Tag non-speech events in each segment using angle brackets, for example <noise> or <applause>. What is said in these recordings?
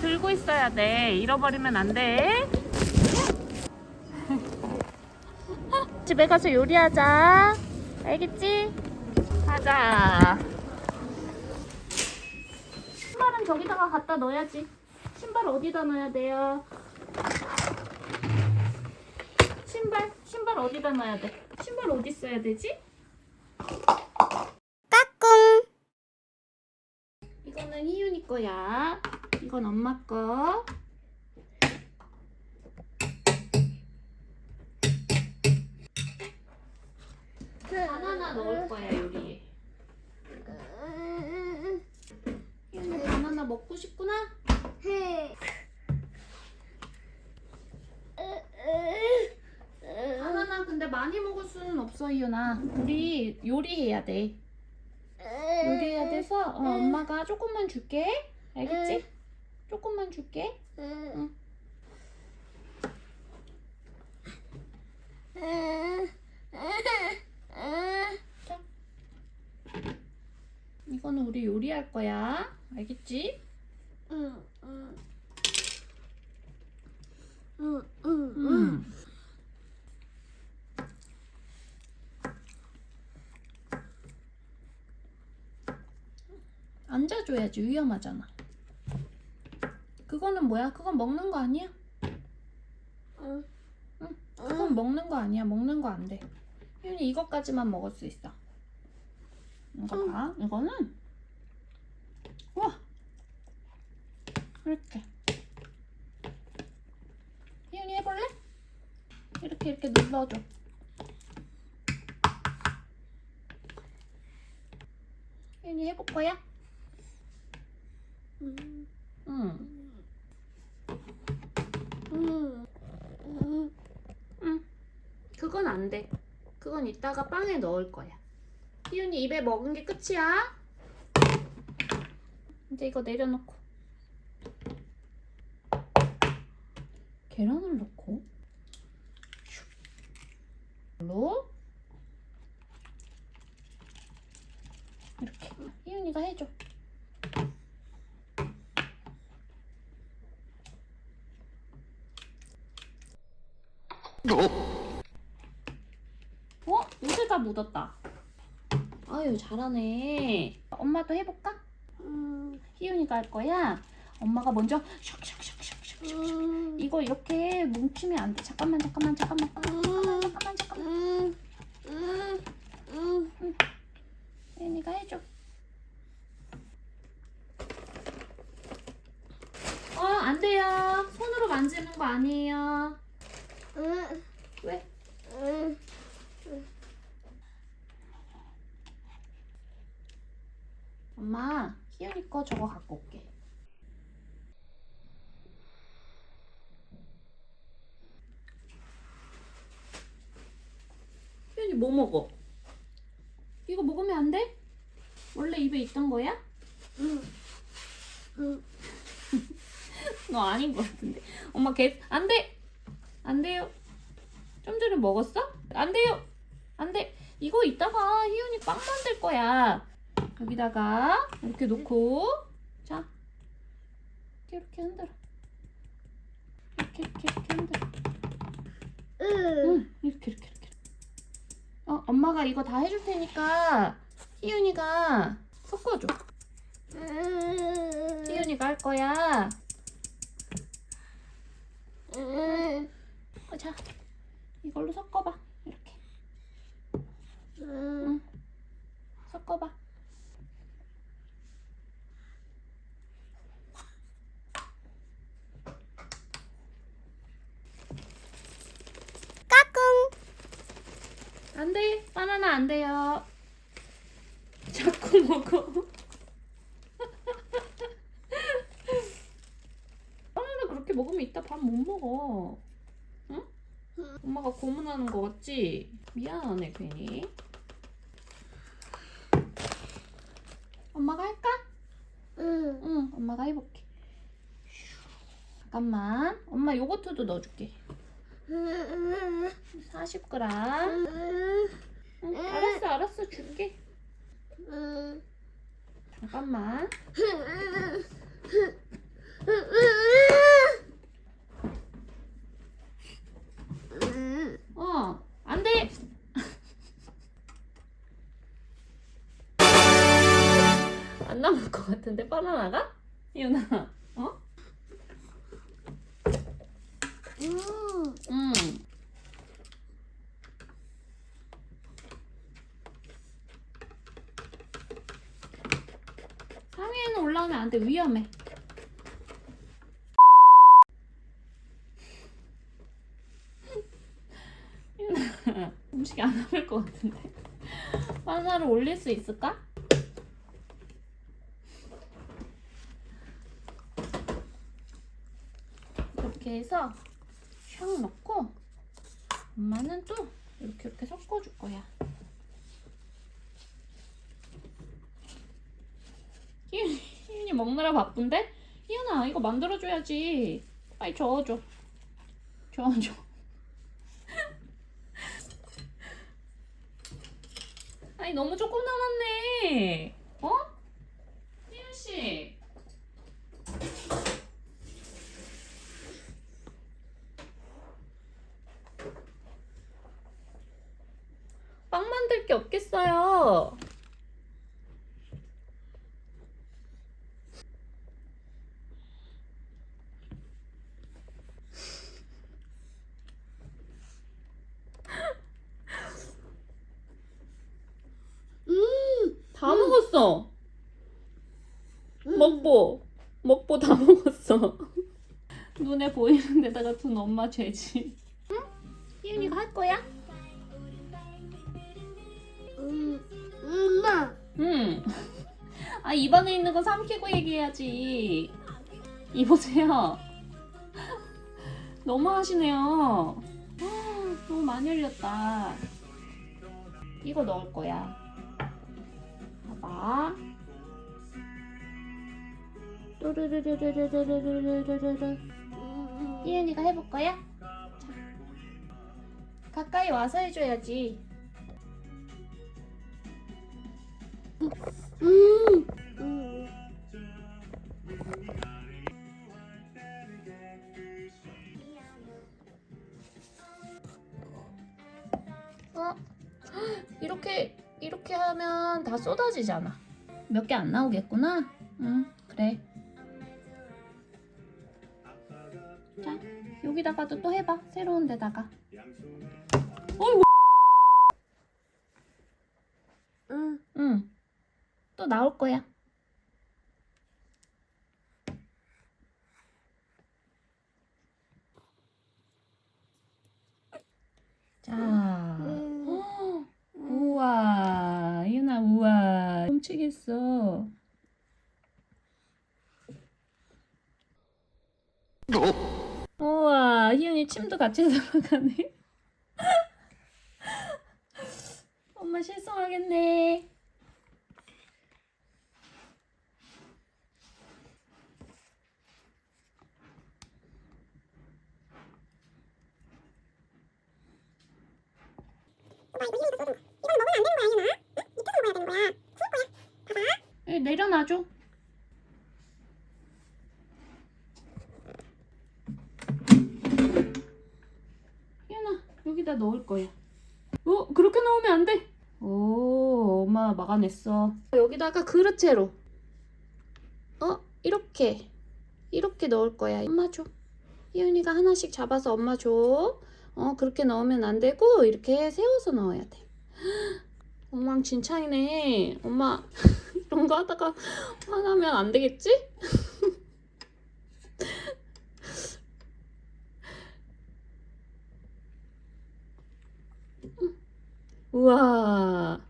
들고 있어야 돼. 잃어버리면 안 돼. <laughs> 집에 가서 요리하자. 알겠지? 가자. 신발은 저기다가 갖다 넣어야지. 신발 어디다 넣어야 돼요? 신발, 신발 어디다 넣어야 돼? 신발 어디 써야 되지? 까꿍. 이거는 희윤이 거야. 이건 엄마 거. 바나나 넣을 거야 요리에. 바나나 먹고 싶구나? 바나나 근데 많이 먹을 수는 없어 희윤아. 우리 요리해야 돼. 요리해야 돼서 어, 엄마가 조금만 줄게. 알겠지? 조금만 줄게. 이거는 우리 요리할 거야. 알겠지? 음. 앉아줘야지 위험하잖아. 그거는 뭐야? 그건 먹는 거 아니야? 응. 그건 먹는 거 아니야. 먹는 거 안 돼. 희윤이 이것까지만 먹을 수 있어. 이거 봐. 이거는 와 이렇게. 희윤이 해볼래? 이렇게 이렇게 눌러줘. 희윤이 해볼 거야? 응. 응. 그건 안 돼. 그건 이따가 빵에 넣을 거야. 희윤이 입에 먹은 게 끝이야. 이제 이거 내려놓고. 계란을 넣고. 로 이렇게. 희윤이가 해줘. 어? 옷에 다 묻었다. 아유, 잘하네. 엄마도 해볼까? 희윤이가 할 거야. 엄마가 먼저 슉슉슉슉슉슉. 이거 이렇게 뭉치면 안 돼. 잠깐만, 잠깐만, 잠깐만. 잠깐만, 잠깐만, 잠깐만. 희윤이가 해줘. 어, 안 돼요. 손으로 만지는 거 아니에요. 왜? 엄마, 희연이 거 저거 갖고 올게. 희연이 뭐 먹어? 이거 먹으면 안 돼? 원래 입에 있던 거야? <laughs> 너 아닌 것 같은데. 엄마 개, 안 돼! 안 돼요. 좀 전에 먹었어? 안 돼요. 안 돼. 이거 이따가 희윤이 빵 만들 거야. 여기다가 이렇게 놓고 자 이렇게 이렇게 흔들어. 이렇게 이렇게 이렇게 흔들어. 응, 이렇게 이렇게 이렇게. 어, 엄마가 이거 다 해줄 테니까 희윤이가 섞어줘. 희윤이가 할 거야. 어, 자, 이걸로 섞어봐. 이렇게. 응. 섞어봐. 까꿍. 안 돼. 바나나 안 돼요. 자꾸 먹어. <laughs> 바나나 그렇게 먹으면 이따 밥 못 먹어. 응? 엄마가 고문하는 거 같지? 미안하네 괜히. 엄마가 할까? 응, 엄마가 해볼게. 잠깐만. 엄마 요거트도 넣어줄게. 40g. 응, 알았어, 알았어, 줄게. 잠깐만. 어, 안 돼! 안 남을 것 같은데, 바나나가? 이윤아, 어? 음. 음. 상위에는 올라오면 안 돼, 위험해. <laughs> 음식이 안 남을 것 같은데 <laughs> 바나나를 올릴 수 있을까? 이렇게 해서 샥 넣고 엄마는 또 이렇게 이렇게 섞어줄 거야. 희윤이 먹느라 바쁜데? 희윤아 이거 만들어줘야지. 빨리 저어줘. 저어줘. 아니 너무 조금 남았네. 어? 희윤 씨. 빵 만들 게 없겠어요. 음. 다 먹었어. 먹보. 먹보 다 먹었어. 눈에 데다가 둔 엄마 죄지. 응? 희윤이가 할 거야? 음. 엄마. 응. 아 입안에 있는 거 삼키고 얘기해야지. 이보세요. 너무 하시네요. 아, 너무 많이 흘렸다. 이거 넣을 거야. 봐봐. 또르르르르르르르르르 르. 음. 이은이가 해볼 거야? 자. 가까이 와서 해줘야지. 음. 음. 어? <gasps> 이렇게 이렇게 하면 다 쏟아지잖아. 몇 개 안 나오겠구나. 응, 그래. 자, 여기다가도 또 해봐. 새로운 데다가. 어이구. 음. 응. 또 나올 거야. 자. 음. 우와, 유나 우와, 훔치겠어. 우와, 희윤이 침도 같이 들어가네. <laughs> 엄마 실성하겠네. 여기 내려놔줘. 희연아, 여기다 넣을 거야. 어, 그렇게 넣으면 안 돼. 오, 엄마 막아냈어. 여기다가 그릇째로. 어, 이렇게. 이렇게 넣을 거야. 엄마 줘. 희윤이가 하나씩 잡아서 엄마 줘. 어, 그렇게 넣으면 안 되고, 이렇게 세워서 넣어야 돼. <gasps> 엉망진창이네. 엄마, <laughs> 이런 거 하다가 화나면 안 되겠지? <laughs> 우와.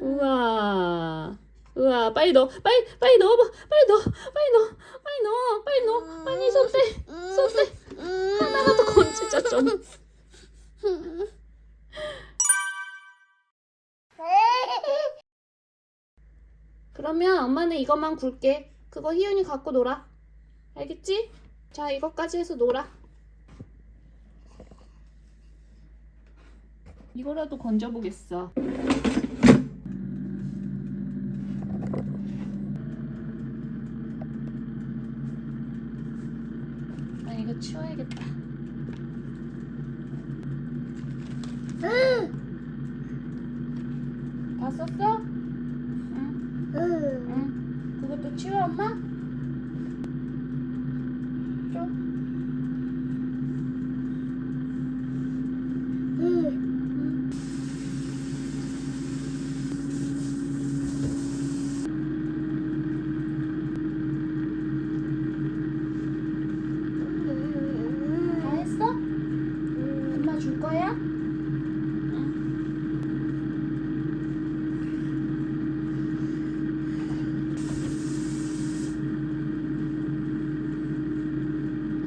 우와. 우와, 빨리 넣어. 빨리, 빨리 넣어봐. 빨리 넣어. 빨리 넣어. 빨리 넣어. 빨리 넣어. 빨리 손 떼. 손 떼. 하나가 더 건지자, 좀. 그러면 엄마는 이것만 굴게. 그거 희윤이 갖고 놀아. 알겠지? 자, 이것까지 해서 놀아. 이거라도 건져보겠어. 아, 이거 치워야겠다. 다 썼어? 응. 응. 그것도 치워 엄마? 줘. 다 했어? 엄마 줄 거야?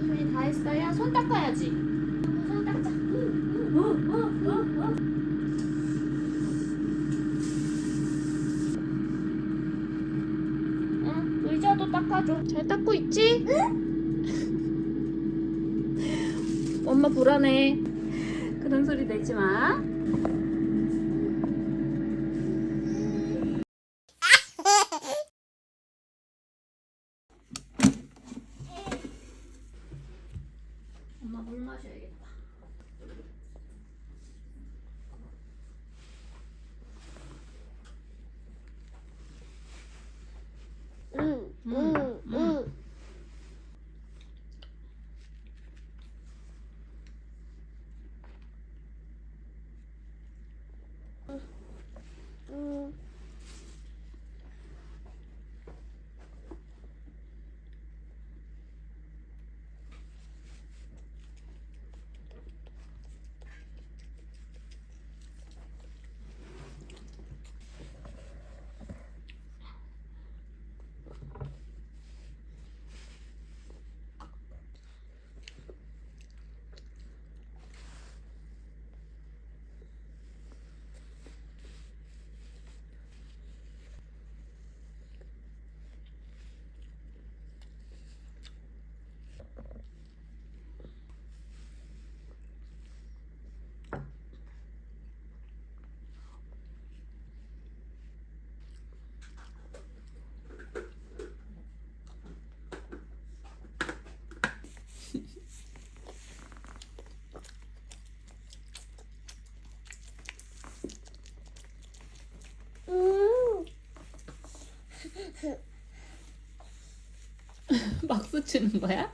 희윤이 다 했어요? 손 닦아야지. 손 닦자. 어, 어, 어, 어. 응, 의자도 닦아줘. 잘 닦고 있지? <laughs> 엄마 불안해. 그런 소리 내지 마. 엄마 물 마셔야겠다. 응, 응, 응. 응. 응. 박수 치는 거야?